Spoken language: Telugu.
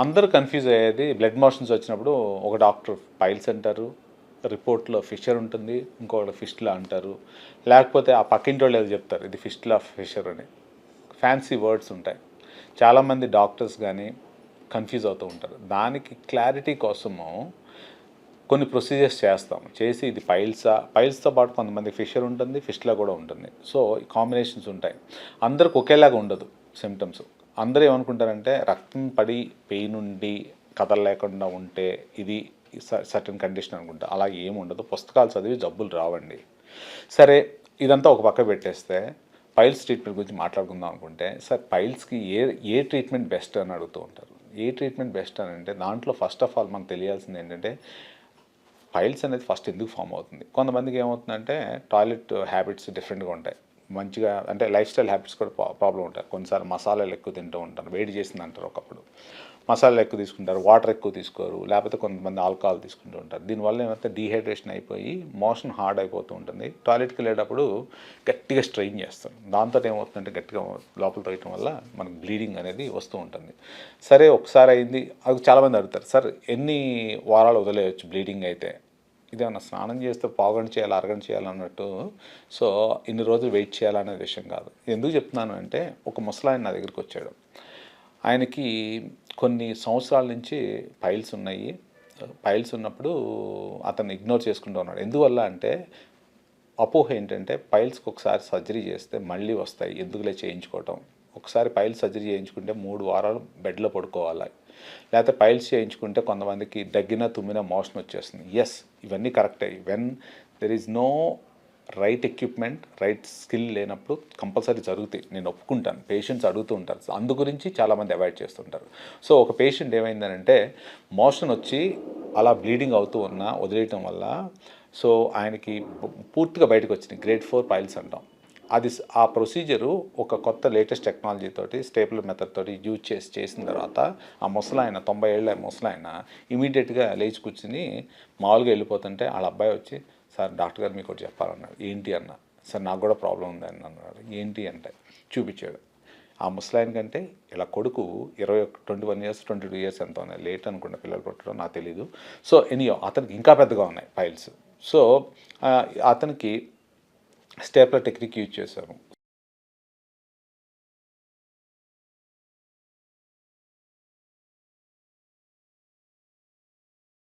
అందరూ కన్ఫ్యూజ్ అయ్యేది బ్లడ్ మోషన్స్ వచ్చినప్పుడు ఒక డాక్టర్ పైల్స్ అంటారు రిపోర్ట్లో ఫిషర్ ఉంటుంది ఇంకొకటి ఫిష్లా అంటారు. లేకపోతే ఆ పక్కింటి వాళ్ళు ఏదో చెప్తారు ఇది ఫిష్లా ఫిషర్ అని. ఫ్యాన్సీ వర్డ్స్ ఉంటాయి. చాలామంది డాక్టర్స్ కానీ కన్ఫ్యూజ్ అవుతూ ఉంటారు. దానికి క్లారిటీ కోసము కొన్ని ప్రొసీజర్స్ చేస్తాం చేసి ఇది పైల్సా పైల్స్తో పాటు కొంతమంది ఫిషర్ ఉంటుంది ఫిష్లా కూడా ఉంటుంది. సో కాంబినేషన్స్ ఉంటాయి. అందరికి ఒకేలాగా ఉండదు సిమ్టమ్స్ అందరూ ఏమనుకుంటారంటే రక్తం పడి పెయిన్ ఉండి కథలు లేకుండా ఉంటే ఇది సర్టన్ కండిషన్ అనుకుంటా. అలా ఏమి ఉండదు. పుస్తకాలు చదివి జబ్బులు రావండి. సరే ఇదంతా ఒక పక్క పెట్టేస్తే పైల్స్ ట్రీట్మెంట్ గురించి మాట్లాడుకుందాం అనుకుంటే సార్ పైల్స్కి ఏ ఏ ట్రీట్మెంట్ బెస్ట్ అని అడుగుతూ ఉంటారు. ఏ ట్రీట్మెంట్ బెస్ట్ అని అంటే దాంట్లో ఫస్ట్ ఆఫ్ ఆల్ మనకు తెలియాల్సింది ఏంటంటే పైల్స్ అనేది ఫస్ట్ ఎందుకు ఫామ్ అవుతుంది? కొంతమందికి ఏమవుతుందంటే టాయిలెట్ హ్యాబిట్స్ డిఫరెంట్గా ఉంటాయి. మంచిగా అంటే లైఫ్ స్టైల్ హ్యాబిట్స్ కూడా ప్రాబ్లం ఉంటారు కొన్నిసార్లు మసాలాలు ఎక్కువ తింటూ ఉంటారు. వేడి చేసింది అంటారు ఒకప్పుడు. మసాలాలు ఎక్కువ తీసుకుంటారు వాటర్ ఎక్కువ తీసుకోరు లేకపోతే కొంతమంది ఆల్కహాల్ తీసుకుంటూ ఉంటారు. దీనివల్ల ఏమైతే డీహైడ్రేషన్ అయిపోయి మోషన్ హార్డ్ అయిపోతూ ఉంటుంది. టాయిలెట్కి వెళ్ళేటప్పుడు గట్టిగా స్ట్రెయిన్ చేస్తారు. దాంతో ఏమవుతుందంటే గట్టిగా లోపల తగ్గటం వల్ల మనకు బ్లీడింగ్ అనేది వస్తూ ఉంటుంది. సరే ఒకసారి అయింది అది చాలామంది అడుగుతారు సార్ ఎన్ని వారాలు వదిలేయచ్చు బ్లీడింగ్ అయితే? ఇదేమన్నా స్నానం చేస్తే పావుగంట చేయాలి అరగంట చేయాలన్నట్టు సో ఇన్ని రోజులు వెయిట్ చేయాలనే విషయం కాదు. ఎందుకు చెప్తున్నాను అంటే ఒక ముసలాయన నా దగ్గరికి వచ్చాడు. ఆయనకి కొన్ని సంవత్సరాల నుంచి పైల్స్ ఉన్నాయి. పైల్స్ ఉన్నప్పుడు అతను ఇగ్నోర్ చేసుకుంటూ ఉన్నాడు. ఎందువల్ల అంటే అపోహ ఏంటంటే పైల్స్కి ఒకసారి సర్జరీ చేస్తే మళ్ళీ వస్తాయి. ఎందుకులే చేయించుకోవటం? ఒకసారి పైల్స్ సర్జరీ చేయించుకుంటే మూడు వారాలు బెడ్లో పడుకోవాలి. లేకపోతే పైల్స్ చేయించుకుంటే కొంతమందికి దగ్గిన తుమ్మిన మోషన్ వచ్చేస్తుంది. ఎస్ ఇవన్నీ కరెక్టే. When there is no right equipment right skill లేనప్పుడు కంపల్సరీ జరుగుతాయి. నేను ఒప్పుకుంటాను. పేషెంట్స్ అడుగుతూ ఉంటారు. అందు గురించి చాలామంది అవాయిడ్ చేస్తుంటారు. సో ఒక పేషెంట్ ఏమైందనంటే మోషన్ వచ్చి అలా బ్లీడింగ్ అవుతూ ఉన్నా వదిలేయటం వల్ల సో ఆయనకి పూర్తిగా బయటకు వచ్చింది. గ్రేడ్ ఫోర్ పైల్స్ అంటాం. అది ఆ ప్రొసీజరు ఒక కొత్త లేటెస్ట్ టెక్నాలజీ తోటి స్టేపుల్ మెథడ్ తోటి యూజ్ చేసి చేసిన తర్వాత ఆ ముసలాయన తొంభై ఏళ్ళ ముసలాయన ఇమీడియట్గా లేచి కూర్చుని మామూలుగా వెళ్ళిపోతుంటే వాళ్ళ అబ్బాయి వచ్చి సార్ డాక్టర్ గారు మీకు ఒకటి చెప్పాలన్నాడు ఏంటి అన్న? సార్ నాకు కూడా ప్రాబ్లం ఉంది అని అన్నాడు. ఏంటి? అంటే చూపించాడు. ఆ ముసలాయన కంటే ఇలా కొడుకు ఇరవై twenty one years twenty two years ఎంత ఉన్నాయి. లేట్ అనుకుంటా పిల్లలు పుట్టడం నాకు తెలీదు. సో ఎనీయో అతనికి ఇంకా పెద్దగా ఉన్నాయి ఫైల్స్. సో అతనికి స్టేప్లర్ టెక్నిక్ యూజ్ చేశాము.